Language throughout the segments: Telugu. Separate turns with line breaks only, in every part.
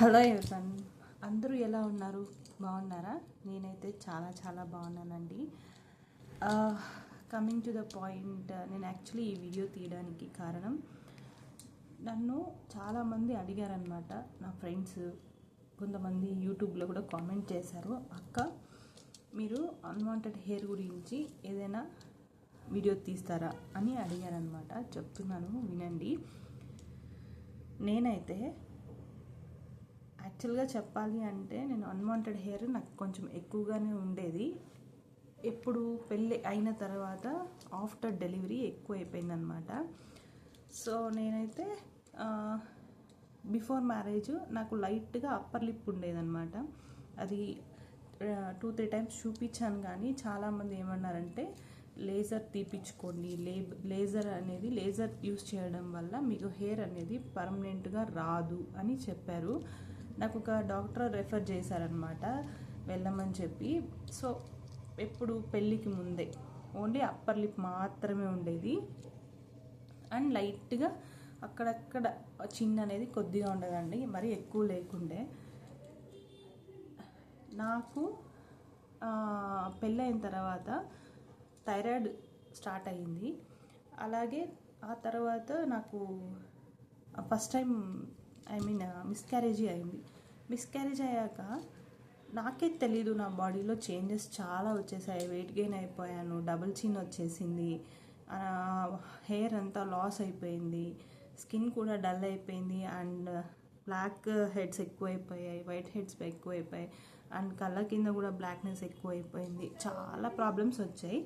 Hello everyone. అందరూ ఎలా ఉన్నారు? బాగున్నారా? నేనైతే చాలా చాలా బాగున్నానండి. కమింగ్ టు ద పాయింట్ నేను యాక్చువల్లీ ఈ వీడియో తీయడానికి కారణం నన్ను చాలామంది అడిగారనమాట నా ఫ్రెండ్స్ కొంతమంది యూట్యూబ్లో కూడా కామెంట్ చేశారు అక్క మీరు అన్వాంటెడ్ హెయిర్ గురించి ఏదైనా వీడియో తీస్తారా? అని అడిగారనమాట చెప్తున్నాను వినండి. నేనైతే యాక్చువల్గా చెప్పాలి అంటే నేను అన్వాంటెడ్ హెయిర్ నాకు కొంచెం ఎక్కువగానే ఉండేది. ఎప్పుడు పెళ్ళి అయిన తర్వాత ఆఫ్టర్ డెలివరీ ఎక్కువ అయిపోయిందనమాట సో నేనైతే బిఫోర్ మ్యారేజ్ నాకు లైట్గా అప్పర్ లిప్ ఉండేదన్నమాట. అది టూ త్రీ టైమ్స్ చూపించాను కానీ చాలామంది ఏమన్నారంటే లేజర్ తీపించుకోండి లే లేజర్ అనేది లేజర్ యూస్ చేయడం వల్ల మీకు హెయిర్ అనేది పర్మనెంట్గా రాదు అని చెప్పారు. నాకు ఒక డాక్టర్ రెఫర్ చేశారనమాట వెళ్ళమని చెప్పి. సో ఎప్పుడు పెళ్ళికి ముందే ఓన్లీ అప్పర్ లిప్ మాత్రమే ఉండేది. అండ్ లైట్గా అక్కడక్కడ చిన్న అనేది కొద్దిగా ఉండదండి మరి ఎక్కువ లేకుండే. నాకు పెళ్ళైన తర్వాత థైరాయిడ్ స్టార్ట్ అయ్యింది. అలాగే ఆ తర్వాత నాకు first time I mean miscarriage అయింది. మిస్క్యారేజ్ అయ్యాక నాకే తెలీదు నా బాడీలో చేంజెస్ చాలా వచ్చేసాయి. వెయిట్ గెయిన్ అయిపోయాను డబుల్ చిన్ వచ్చేసింది. హెయిర్ అంతా లాస్ అయిపోయింది. స్కిన్ కూడా డల్ అయిపోయింది అండ్ బ్లాక్ హెడ్స్ ఎక్కువైపోయాయి వైట్ హెడ్స్ ఎక్కువైపోయాయి అండ్ కళ్ళ కింద కూడా బ్లాక్నెస్ ఎక్కువైపోయింది. చాలా ప్రాబ్లమ్స్ వచ్చాయి.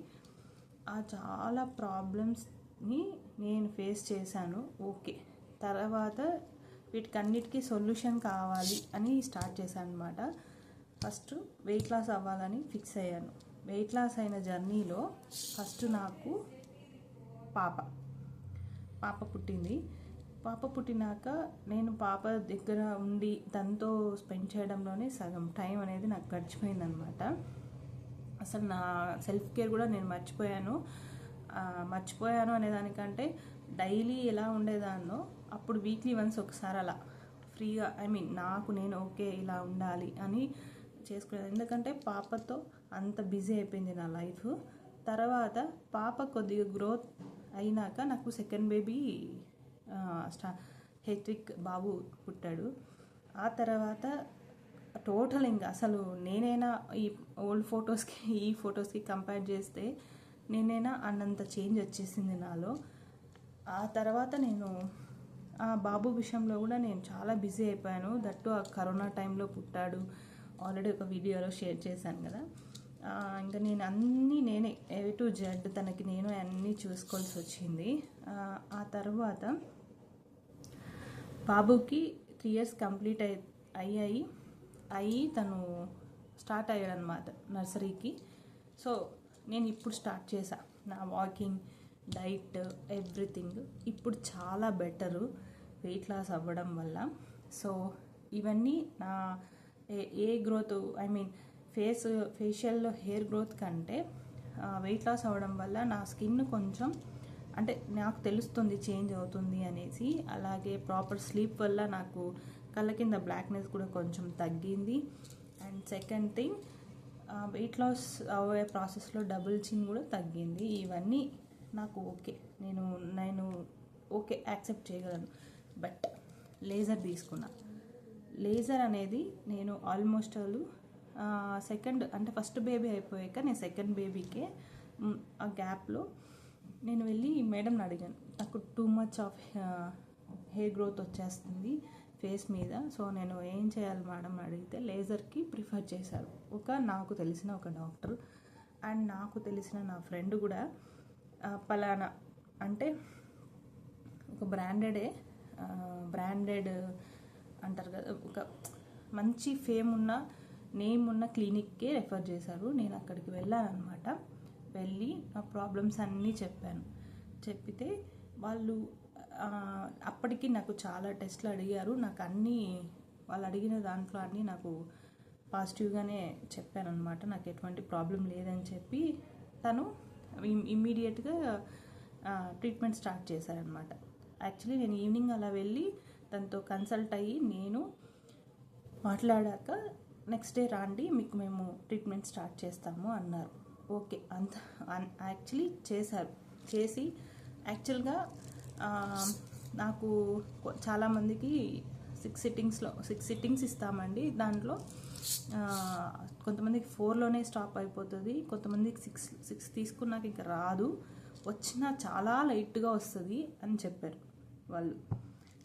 ఆ చాలా ప్రాబ్లమ్స్ని నేను ఫేస్ చేశాను. ఓకే తర్వాత వీటికన్నిటికీ సొల్యూషన్ కావాలి అని స్టార్ట్ చేశాను అనమాట ఫస్ట్ వెయిట్ లాస్ అవ్వాలని ఫిక్స్ అయ్యాను. వెయిట్ లాస్ అయిన జర్నీలో ఫస్ట్ నాకు పాప పాప పుట్టింది. పాప పుట్టినాక నేను పాప దగ్గర ఉండి తనతో స్పెండ్ చేయడంలోనే సగం టైం అనేది నాకు గడిచిపోయిందనమాట అసలు నా సెల్ఫ్ కేర్ కూడా నేను మర్చిపోయాను. మర్చిపోయాను అనేదానికంటే డైలీ ఎలా ఉండేదాన్నో అప్పుడు వీక్లీ వన్స్ ఒకసారి అలా ఫ్రీగా ఐ మీన్ నాకు నేను ఓకే ఇలా ఉండాలి అని చేసుకునేది. ఎందుకంటే పాపతో అంత బిజీ అయిపోయింది నా లైఫ్ తర్వాత పాప కొద్దిగా గ్రోత్ అయినాక నాకు సెకండ్ బేబీ స్టా హెట్రిక్ బాబు పుట్టాడు. ఆ తర్వాత టోటల్ ఇంకా అసలు నేనైనా ఈ ఓల్డ్ ఫొటోస్కి ఈ ఫొటోస్కి కంపేర్ చేస్తే నేనైనా అన్నంత చేంజ్ వచ్చేసింది నాలో. ఆ తర్వాత నేను బాబు విషయంలో కూడా నేను చాలా బిజీ అయిపోయాను. దట్టు ఆ కరోనా టైంలో పుట్టాడు. ఆల్రెడీ ఒక వీడియోలో షేర్ చేశాను కదా. ఇంకా నేను అన్నీ నేనే ఏ టు జెడ్ తనకి నేను అన్నీ చూసుకోవాల్సి వచ్చింది. ఆ తర్వాత బాబుకి త్రీ ఇయర్స్ కంప్లీట్ అయి అయ్యాయి. అయ్యి తను స్టార్ట్ అయ్యాడనమాట నర్సరీకి. సో నేను ఇప్పుడు స్టార్ట్ చేశాను నా వాకింగ్ డైట్ ఎవ్రీథింగ్ ఇప్పుడు చాలా బెటరు వెయిట్ లాస్ అవ్వడం వల్ల. సో ఇవన్నీ నా ఏ గ్రోత్ ఐ మీన్ ఫేస్ ఫేషియల్లో హెయిర్ గ్రోత్ కంటే వెయిట్ లాస్ అవ్వడం వల్ల నా స్కిన్ కొంచెం అంటే నాకు తెలుస్తుంది చేంజ్ అవుతుంది అనేసి అలాగే ప్రాపర్ స్లీప్ వల్ల నాకు కళ్ళ కింద బ్లాక్నెస్ కూడా కొంచెం తగ్గింది. And second thing weight loss అవ్వే ప్రాసెస్లో డబుల్ చిన్ కూడా తగ్గింది. ఇవన్నీ నాకు ఓకే. నేను నేను ఓకే యాక్సెప్ట్ చేయగలను. బట్ లేజర్ తీసుకున్నా. లేజర్ అనేది నేను ఆల్మోస్ట్ సెకండ్ అంటే ఫస్ట్ బేబీ అయిపోయాక నేను సెకండ్ బేబీకే ఆ గ్యాప్లో నేను వెళ్ళి మేడంని అడిగాను. నాకు too much of hair growth వచ్చేస్తుంది ఫేస్ మీద. సో నేను ఏం చేయాలి మేడం అడిగితే లేజర్కి ప్రిఫర్ చేశారు. ఒక నాకు తెలిసిన ఒక డాక్టర్ అండ్ నాకు తెలిసిన నా ఫ్రెండ్ కూడా పలానా. అంటే ఒక బ్రాండెడే బ్రాండెడ్ అంటారు కదా ఒక మంచి ఫేమ్ ఉన్న నేమ్ ఉన్న క్లినిక్కే రెఫర్ చేశారు. నేను అక్కడికి వెళ్ళానమాట వెళ్ళి నా ప్రాబ్లమ్స్ అన్నీ చెప్పాను. చెప్పితే వాళ్ళు అప్పటికి నాకు చాలా టెస్ట్లు అడిగారు. నాకు అన్నీ వాళ్ళు అడిగిన దాంట్లో అన్నీ నాకు పాజిటివ్గానే చెప్పాను అనమాట నాకు ఎటువంటి ప్రాబ్లం లేదని చెప్పి తను ఇమ్మీడియట్గా ట్రీట్మెంట్ స్టార్ట్ చేశారనమాట యాక్చువల్లీ నేను ఈవినింగ్ అలా వెళ్ళి తనతో కన్సల్ట్ అయ్యి నేను మాట్లాడాక నెక్స్ట్ డే రాండి మీకు మేము ట్రీట్మెంట్ స్టార్ట్ చేస్తాము అన్నారు. ఓకే అంత యాక్చువల్లీ చేశారు. చేసి యాక్చువల్గా నాకు చాలామందికి సిక్స్ సిట్టింగ్స్లో సిక్స్ సిట్టింగ్స్ ఇస్తామండి దాంట్లో. కొంతమందికి ఫోర్లోనే స్టాప్ అయిపోతుంది కొంతమందికి సిక్స్ సిక్స్ తీసుకున్నాక ఇంకా రాదు. వచ్చినా చాలా లైట్గా వస్తుంది అని చెప్పారు వాళ్ళు.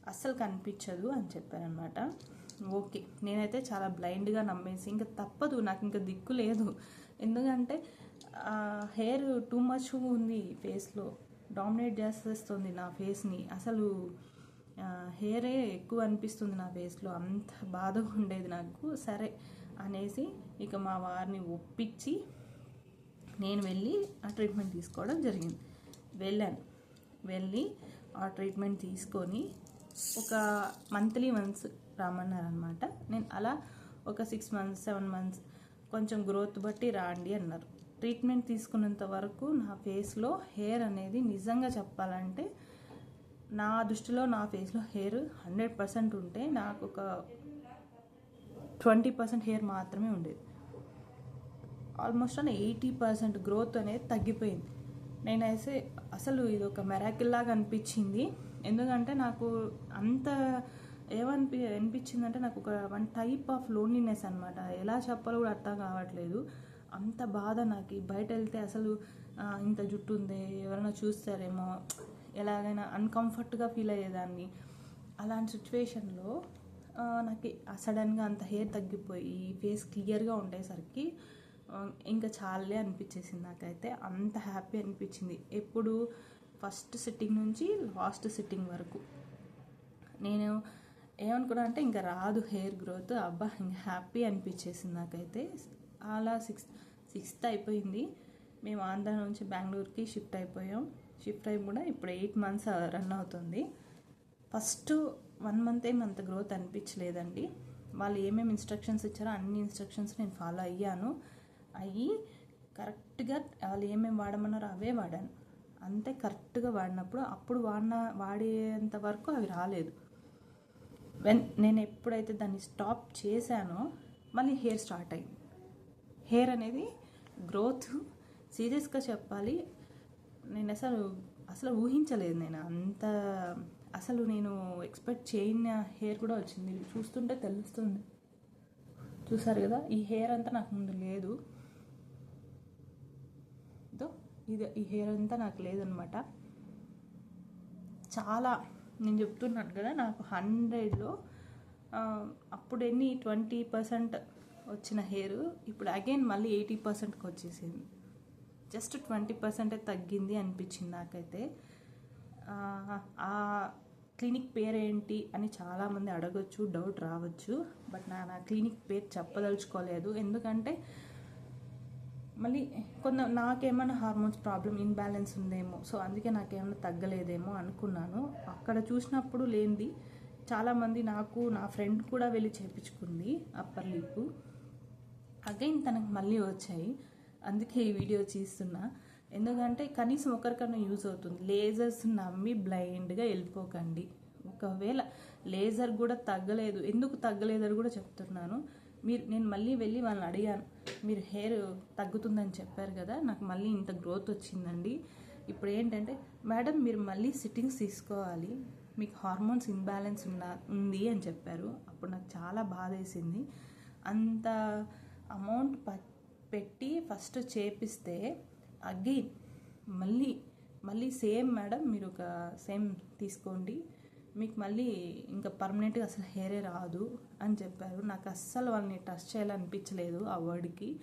అస్సలు కనిపించదు అని చెప్పారనమాట ఓకే నేనైతే చాలా బ్లైండ్గా నమ్మేసి ఇంకా తప్పదు నాకు ఇంకా దిక్కు లేదు. ఎందుకంటే హెయిర్ టూ మచ్ ఉంది ఫేస్లో డామినేట్ చేసేస్తుంది నా ఫేస్ని అసలు హెయిరే ఎక్కువ అనిపిస్తుంది నా ఫేస్లో అంత బాధగా ఉండేది నాకు. సరే అనేసి ఇక మా వారిని ఒప్పించి నేను వెళ్ళి ఆ ట్రీట్మెంట్ తీసుకోవడం జరిగింది. వెళ్ళాను. వెళ్ళి ఆ ట్రీట్మెంట్ తీసుకొని ఒక మంత్లీ మంత్స్ రమ్మన్నారనమాట నేను అలా ఒక సిక్స్ మంత్స్ సెవెన్ మంత్స్ కొంచెం గ్రోత్ బట్టి రాండి అన్నారు. ట్రీట్మెంట్ తీసుకున్నంత వరకు నా ఫేస్లో హెయిర్ అనేది నిజంగా చెప్పాలంటే నా దృష్టిలో నా ఫేస్లో హెయిర్ హండ్రెడ్ పర్సెంట్ ఉంటే నాకు ఒక ట్వంటీ పర్సెంట్ హెయిర్ మాత్రమే ఉండేది. ఆల్మోస్ట్ అని ఎయిటీ పర్సెంట్ గ్రోత్ అనేది తగ్గిపోయింది. నేనైతే అసలు ఇది ఒక మెరాకిల్లాగా అనిపించింది. ఎందుకంటే నాకు అంత ఏమనిపి అనిపించిందంటే నాకు ఒక వన్ టైప్ ఆఫ్ లోన్లీనెస్ అనమాట ఎలా చెప్పాలో కూడా అర్థం కావట్లేదు. అంత బాధ నాకు. బయట వెళ్తే అసలు ఇంత జుట్టు ఉంది ఎవరైనా చూస్తారేమో. ఎలాగైనా అన్కంఫర్ట్గా ఫీల్ అయ్యేదాన్ని. అలాంటి సిచ్యువేషన్లో నాకు సడన్గా అంత హెయిర్ తగ్గిపోయి ఫేస్ క్లియర్గా ఉండేసరికి ఇంకా చాలే అనిపించేసింది నాకైతే. అంత హ్యాపీ అనిపించింది. ఎప్పుడు ఫస్ట్ సిట్టింగ్ నుంచి లాస్ట్ సిట్టింగ్ వరకు. నేను ఏమనుకున్నా అంటే ఇంకా రాదు హెయిర్ గ్రోత్. అబ్బా ఇంకా హ్యాపీ అనిపించేసింది నాకైతే. అలా సిక్స్త్ సిక్స్త్ అయిపోయింది. మేము ఆంధ్ర నుంచి బెంగళూరుకి షిఫ్ట్ అయిపోయాం. షిఫ్ట్ అయి కూడా ఇప్పుడు ఎయిట్ మంత్స్ రన్ అవుతుంది. ఫస్ట్ వన్ మంత్ ఏం అంత గ్రోత్ అనిపించలేదండి. వాళ్ళు ఏమేమి ఇన్స్ట్రక్షన్స్ ఇచ్చారో అన్ని ఇన్స్ట్రక్షన్స్ నేను ఫాలో అయ్యాను. అయ్యి కరెక్ట్గా వాళ్ళు ఏమేమి వాడమన్నారో అవే వాడాను. అంతే కరెక్ట్గా వాడినప్పుడు అప్పుడు వాడిన వాడేంత వరకు అవి రాలేదు. వెన్ నేను ఎప్పుడైతే దాన్ని స్టాప్ చేశానో మళ్ళీ హెయిర్ స్టార్ట్ అయింది. హెయిర్ అనేది గ్రోత్ సీరియస్గా చెప్పాలి. నేను అసలు అసలు ఊహించలేదు నేను అంత అసలు నేను ఎక్స్పెక్ట్ చేయని హెయిర్ కూడా వచ్చింది. చూస్తుంటే తెలుస్తుంది. చూసారు కదా? ఈ హెయిర్ అంతా నాకు ముందు లేదు. ఇది ఈ హెయిర్ అంతా నాకు లేదనమాట. చాలా నేను చెప్తున్నాను కదా నాకు హండ్రెడ్లో అప్పుడు ఎన్ని? ట్వంటీ పర్సెంట్ వచ్చిన హెయిర్ ఇప్పుడు అగైన్ మళ్ళీ ఎయిటీ పర్సెంట్కి వచ్చేసింది. జస్ట్ ట్వంటీ పర్సెంటే తగ్గింది అనిపించింది నాకైతే. ఆ, క్లినిక్ పేరేంటి అని చాలామంది అడగొచ్చు డౌట్ రావచ్చు. బట్ నా నా క్లినిక్ పేరు చెప్పదలుచుకోలేదు. ఎందుకంటే మళ్ళీ కొంత నాకేమైనా హార్మోన్స్ ప్రాబ్లం ఇన్బ్యాలెన్స్ ఉందేమో. సో అందుకే నాకేమైనా తగ్గలేదేమో అనుకున్నాను. అక్కడ చూసినప్పుడు లేనిది చాలామంది నాకు నా ఫ్రెండ్ కూడా వెళ్ళి చేపించుకుంది అప్పర్ లిప్. అగైన్ తనకు మళ్ళీ వచ్చాయి. అందుకే ఈ వీడియో తీస్తున్నా ఎందుకంటే కనీసం ఒకరికన్నా యూజ్ అవుతుంది. లేజర్స్ నమ్మి బ్లైండ్గా వెళ్ళిపోకండి. ఒకవేళ లేజర్ కూడా తగ్గలేదు ఎందుకు తగ్గలేదని కూడా చెప్తున్నాను. మీరు నేను మళ్ళీ వెళ్ళి వాళ్ళని అడిగాను. మీరు హెయిర్ తగ్గుతుందని చెప్పారు కదా నాకు మళ్ళీ ఇంత గ్రోత్ వచ్చిందండి. ఇప్పుడు ఏంటంటే మేడం మీరు మళ్ళీ సిట్టింగ్స్ తీసుకోవాలి. మీకు హార్మోన్స్ ఇన్బ్యాలెన్స్ ఉన్న ఉంది అని చెప్పారు. అప్పుడు నాకు చాలా బాధ వేసింది. అంత అమౌంట్ ప- పెట్టి ఫస్ట్ చేపిస్తే అగైన్ మళ్ళీ మళ్ళీ సేమ్ మేడం మీరు ఒక సేమ్ తీసుకోండి. మీకు మళ్ళీ ఇంకా పర్మనెంట్గా అసలు హెయిరే రాదు అని చెప్పారు. నాకు అస్సలు వాళ్ళని టచ్ చేయాలనిపించలేదు ఆ వర్డ్కి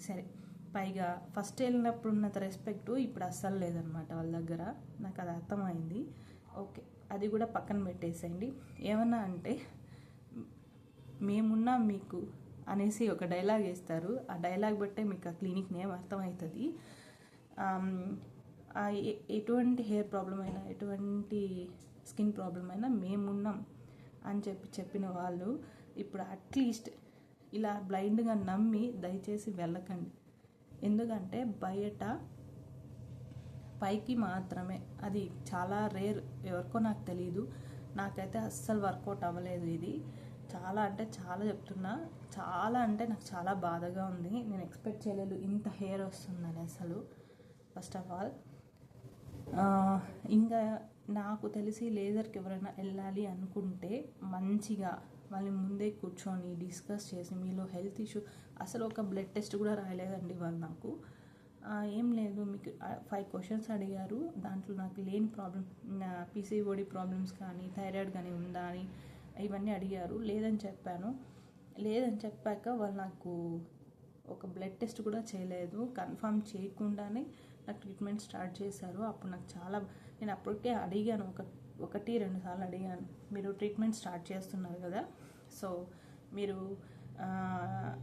సరే పైగా ఫస్ట్ వెళ్ళినప్పుడు ఉన్నంత రెస్పెక్ట్ ఇప్పుడు అస్సలు లేదనమాట వాళ్ళ దగ్గర. నాకు అది అర్థమైంది. ఓకే అది కూడా పక్కన పెట్టేసేయండి. ఏమన్నా అంటే మేమున్నా మీకు అనేసి ఒక డైలాగ్ వేస్తారు. ఆ డైలాగ్ బట్టే మీకు ఆ క్లినిక్ నేమ్ అర్థమవుతుంది. Um, ఎటువంటి హెయిర్ ప్రాబ్లం అయినా ఎటువంటి స్కిన్ ప్రాబ్లం అయినా మేమున్నాం అని చెప్పి చెప్పిన వాళ్ళు ఇప్పుడు అట్లీస్ట్ ఇలా బ్లైండ్గా నమ్మి దయచేసి వెళ్ళకండి. ఎందుకంటే బయట పైకి మాత్రమే అది చాలా రేర్ ఎవరికో నాకు తెలియదు నాకైతే అస్సలు వర్కౌట్ అవ్వలేదు ఇది. చాలా అంటే చాలా చెప్తున్నా చాలా అంటే నాకు చాలా బాధగా ఉంది. నేను ఎక్స్పెక్ట్ చేయలేదు ఇంత హెయిర్ వస్తుందని అసలు. ఫస్ట్ ఆఫ్ ఆల్ ఇంకా నాకు తెలిసి లేజర్కి ఎవరైనా వెళ్ళాలి అనుకుంటే మంచిగా వాళ్ళని ముందే కూర్చొని డిస్కస్ చేసి మీలో హెల్త్ ఇష్యూ అసలు ఒక బ్లడ్ టెస్ట్ కూడా రాయలేదండి వాళ్ళు నాకు. ఏం లేదు మీకు ఫైవ్ క్వశ్చన్స్ అడిగారు. దాంట్లో నాకు లేని ప్రాబ్లమ్ పీసీఓడి ప్రాబ్లమ్స్ కానీ థైరాయిడ్ కానీ ఉందా అని ఇవన్నీ అడిగారు. లేదని చెప్పాను. లేదని చెప్పాక వాళ్ళు నాకు ఒక బ్లడ్ టెస్ట్ కూడా చేయలేదు. కన్ఫర్మ్ చేయకుండానే నాకు ట్రీట్మెంట్ స్టార్ట్ చేశారు. అప్పుడు నాకు చాలా నేను అప్పటికే అడిగాను ఒక ఒకటి రెండు సార్లు అడిగాను. మీరు ట్రీట్మెంట్ స్టార్ట్ చేస్తున్నారు కదా. సో మీరు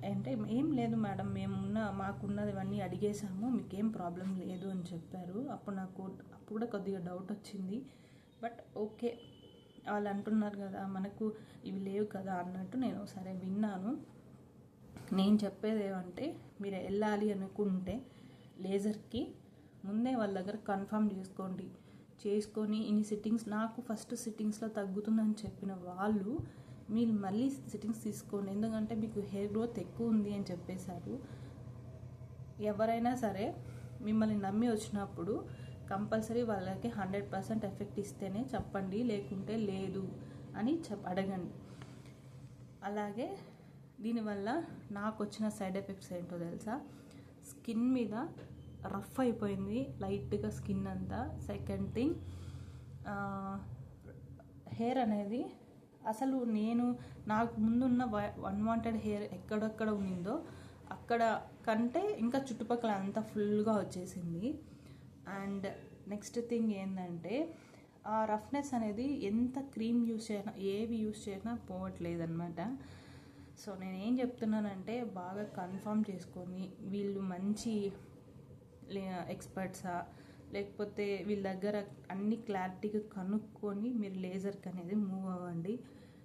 అంటే ఏం లేదు మేడం మేమున్న మాకున్నది ఇవన్నీ అడిగేసాము మీకేం ప్రాబ్లం లేదు అని చెప్పారు. అప్పుడు నాకు అప్పుడు కూడా కొద్దిగా డౌట్ వచ్చింది. బట్ ఓకే వాళ్ళు అంటున్నారు కదా మనకు ఇవి లేవు కదా అన్నట్టు నేను సరే విన్నాను. నేను చెప్పేది ఏమంటే మీరు వెళ్ళాలి అనుకుంటే లేజర్కి ముందే వాళ్ళ దగ్గర కన్ఫర్మ్ చేసుకోండి. చేసుకొని ఇన్ని సిట్టింగ్స్ నాకు ఫస్ట్ సిట్టింగ్స్లో తగ్గుతుందని చెప్పిన వాళ్ళు మీరు మళ్ళీ సిట్టింగ్స్ తీసుకోండి. ఎందుకంటే మీకు హెయిర్ గ్రోత్ ఎక్కువ ఉంది అని చెప్పేశారు. ఎవరైనా సరే మిమ్మల్ని నమ్మి వచ్చినప్పుడు కంపల్సరీ వాళ్ళకి హండ్రెడ్ పర్సెంట్ ఎఫెక్ట్ ఇస్తేనే చెప్పండి లేకుంటే లేదు అని చెప్ అడగండి. అలాగే దీనివల్ల నాకు వచ్చిన సైడ్ ఎఫెక్ట్స్ ఏంటో తెలుసా? స్కిన్ మీద రఫ్ అయిపోయింది లైట్గా స్కిన్ అంతా. సెకండ్ థింగ్ హెయిర్ అనేది అసలు నేను నాకు ముందున్న అన్వాంటెడ్ హెయిర్ ఎక్కడెక్కడ ఉన్నిందో అక్కడ కంటే ఇంకా చుట్టుపక్కల అంతా ఫుల్గా వచ్చేసింది. అండ్ నెక్స్ట్ థింగ్ ఏంటంటే ఆ రఫ్నెస్ అనేది ఎంత క్రీమ్ యూస్ చేసినా ఏవి యూస్ చేసినా పోవట్లేదన్నమాట. సో నేను ఏం చెప్తున్నానంటే బాగా కన్ఫర్మ్ చేసుకొని వీళ్ళు మంచి ఎక్స్పర్ట్సా లేకపోతే వీళ్ళ దగ్గర అన్ని క్లారిటీగా కనుక్కొని మీరు లేజర్కి అనేది మూవ్ అవ్వండి.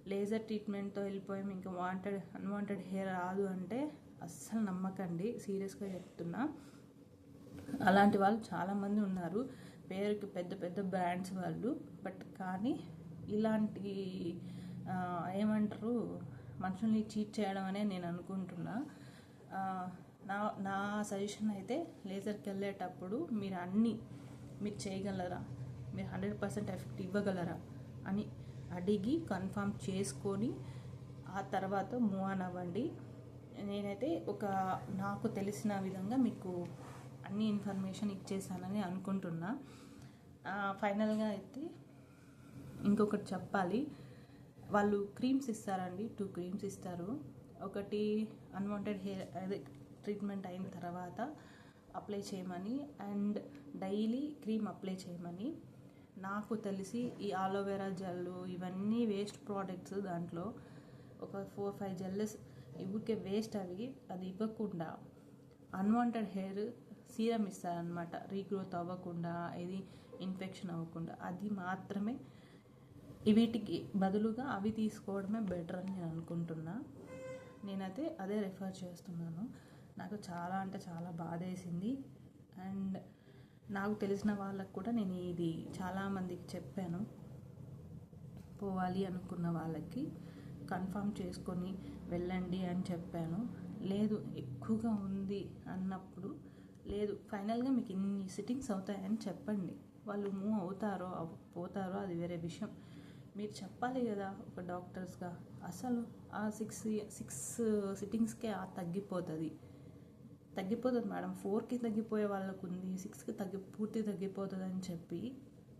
లేజర్ ట్రీట్మెంట్తో వెళ్ళిపోయాం. ఇంకా వాంటెడ్ అన్వాంటెడ్ హెయిర్ రాదు అంటే అస్సలు నమ్మకండి. సీరియస్గా చెప్తున్నా. అలాంటి వాళ్ళు చాలామంది ఉన్నారు. పేరుకి పెద్ద పెద్ద బ్రాండ్స్ వాళ్ళు. బట్ కానీ ఇలాంటి ఏమంటారు? మనుషుల్ని చీట్ చేయడం అనే నేను అనుకుంటున్నా. నా నా సజెషన్ అయితే లేజర్కి వెళ్ళేటప్పుడు మీరు అన్నీ మీరు చేయగలరా? మీరు హండ్రెడ్ పర్సెంట్ ఎఫెక్ట్ ఇవ్వగలరా? అని అడిగి కన్ఫర్మ్ చేసుకొని ఆ తర్వాత మూవ్ ఆన్ అవ్వండి. నేనైతే ఒక నాకు తెలిసిన విధంగా మీకు అన్ని ఇన్ఫర్మేషన్ ఇచ్చేసానని అనుకుంటున్నా. ఫైనల్గా అయితే ఇంకొకటి చెప్పాలి. వాళ్ళు క్రీమ్స్ ఇస్తారండి టూ క్రీమ్స్ ఇస్తారు. ఒకటి అన్వాంటెడ్ హెయిర్ అదే ట్రీట్మెంట్ అయిన తర్వాత అప్లై చేయమని అండ్ డైలీ క్రీమ్ అప్లై చేయమని. నాకు తెలిసి ఈ ఆలోవెరా జెల్ ఇవన్నీ వేస్ట్ ప్రోడక్ట్స్ దాంట్లో ఒక ఫోర్ ఫైవ్ జెల్లెస్ ఊరికే వేస్ట్ అవి అది ఇవ్వకుండా అన్వాంటెడ్ హెయిర్ సీరం ఇస్తారనమాట రీగ్రోత్ అవ్వకుండా ఇది ఇన్ఫెక్షన్ అవ్వకుండా అది మాత్రమే. వీటికి బదులుగా అవి తీసుకోవడమే బెటర్ అని నేను అనుకుంటున్నా. నేనైతే అదే రిఫర్ చేస్తున్నాను. నాకు చాలా అంటే చాలా బాధేసింది. అండ్ నాకు తెలిసిన వాళ్ళకు కూడా నేను ఇది చాలామందికి చెప్పాను. పోవాలి అనుకున్న వాళ్ళకి కన్ఫర్మ్ చేసుకొని వెళ్ళండి అని చెప్పాను. లేదు ఎక్కువగా ఉంది అన్నప్పుడు లేదు ఫైనల్గా మీకు ఇన్ని సిట్టింగ్స్ అవుతాయని చెప్పండి. వాళ్ళు మూవ్ అవుతారో పోతారో అది వేరే విషయం. మీరు చెప్పాలి కదా ఒక డాక్టర్స్గా. అసలు ఆ సిక్స్ సిక్స్ సిట్టింగ్స్కే ఆ తగ్గిపోతుంది. తగ్గిపోతుంది మేడం. ఫోర్కి తగ్గిపోయే వాళ్ళకు ఉంది సిక్స్కి తగ్గి పూర్తి తగ్గిపోతుంది అని చెప్పి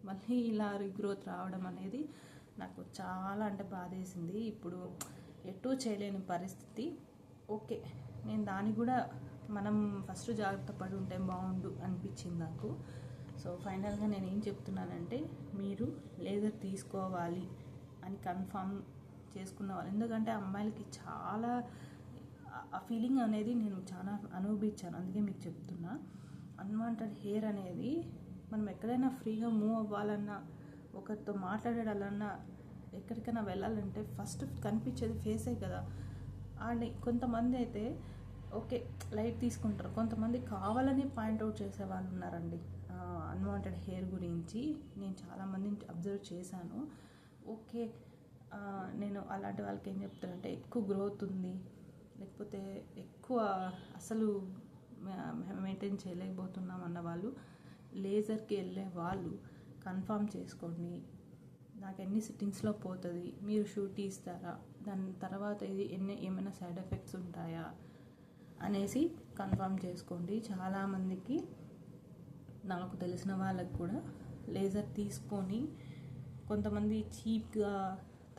మళ్ళీ ఇలా రీగ్రోత్ రావడం అనేది నాకు చాలా అంటే బాధేసింది. ఇప్పుడు ఎటూ చేయలేని పరిస్థితి. ఓకే నేను దాన్ని కూడా మనం ఫస్ట్ జాగ్రత్త పడి ఉంటే బాగుండు అనిపించింది నాకు. సో ఫైనల్గా నేను ఏం చెప్తున్నానంటే మీరు లేజర్ తీసుకోవాలి అని కన్ఫామ్ చేసుకున్న వాళ్ళు. ఎందుకంటే అమ్మాయిలకి చాలా ఆ- ఫీలింగ్ అనేది నేను చాలా అనుభవించాను. అందుకే మీకు చెప్తున్నా. అన్వాంటెడ్ హెయిర్ అనేది మనం ఎక్కడైనా ఫ్రీగా మూవ్ అవ్వాలన్నా ఒకరితో మాట్లాడాలన్నా ఎక్కడికైనా వెళ్ళాలంటే ఫస్ట్ కనిపించేది ఫేసే కదా. అండ్ కొంతమంది అయితే ఓకే లైట్ తీసుకుంటారు. కొంతమంది కావాలని పాయింట్అవుట్ చేసే వాళ్ళు ఉన్నారండి. అన్వాంటెడ్ హెయిర్ గురించి నేను చాలామందిని అబ్జర్వ్ చేశాను. ఓకే నేను అలాంటి వాళ్ళకి ఏం చెప్తానంటే ఎక్కువ గ్రోత్ ఉంది. లేకపోతే ఎక్కువ అసలు మెయింటైన్ చేయలేకపోతున్నాం అన్న వాళ్ళు లేజర్కి వెళ్ళే వాళ్ళు కన్ఫర్మ్ చేసుకోండి. నాకు ఎన్ని సిట్టింగ్స్లో పోతుంది మీరు షూట్ ఇస్తారా దాని తర్వాత ఇది ఎన్ని ఏమైనా సైడ్ ఎఫెక్ట్స్ ఉంటాయా అనేసి కన్ఫర్మ్ చేసుకోండి. చాలామందికి నాకు తెలిసిన వాళ్ళకి కూడా లేజర్ తీసుకొని కొంతమంది చీప్గా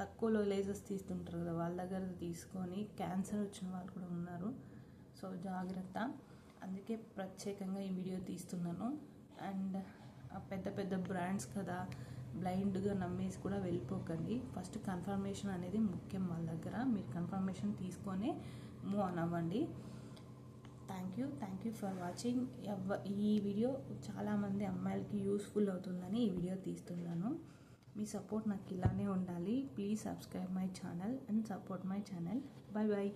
తక్కువలో లేజర్స్ తీస్తుంటారు కదా వాళ్ళ దగ్గర తీసుకొని క్యాన్సర్ వచ్చిన వాళ్ళు కూడా ఉన్నారు. సో జాగ్రత్త. అందుకే ప్రత్యేకంగా ఈ వీడియో తీస్తున్నాను. అండ్ పెద్ద పెద్ద బ్రాండ్స్ కదా బ్లైండ్గా నమ్మేసి కూడా వెళ్ళిపోకండి. ఫస్ట్ కన్ఫర్మేషన్ అనేది ముఖ్యం వాళ్ళ దగ్గర. మీరు కన్ఫర్మేషన్ తీసుకొని మూవ్ ఆన్ అవ్వండి. Thank you. Thank you for watching. ఎవ ఈ వీడియో చాలామంది అమ్మాయిలకి యూస్ఫుల్ అవుతుందని ఈ వీడియో తీస్తున్నాను. మీ సపోర్ట్ నాకు ఇలానే ఉండాలి. Please subscribe my channel and support my channel bye bye